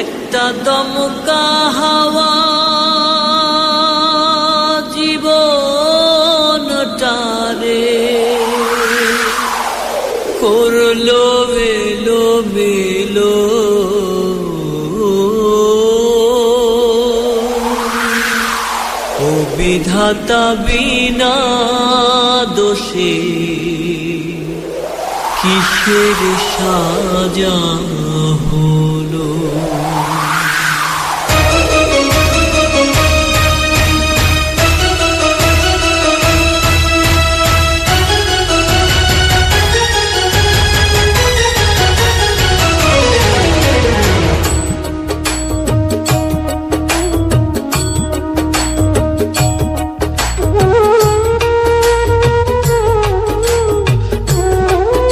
একটা দমকা হাওয়া জীবনটারে করল এলো মেলো ও বিধাতা বিনা দোষে কিসের সাজা হলো?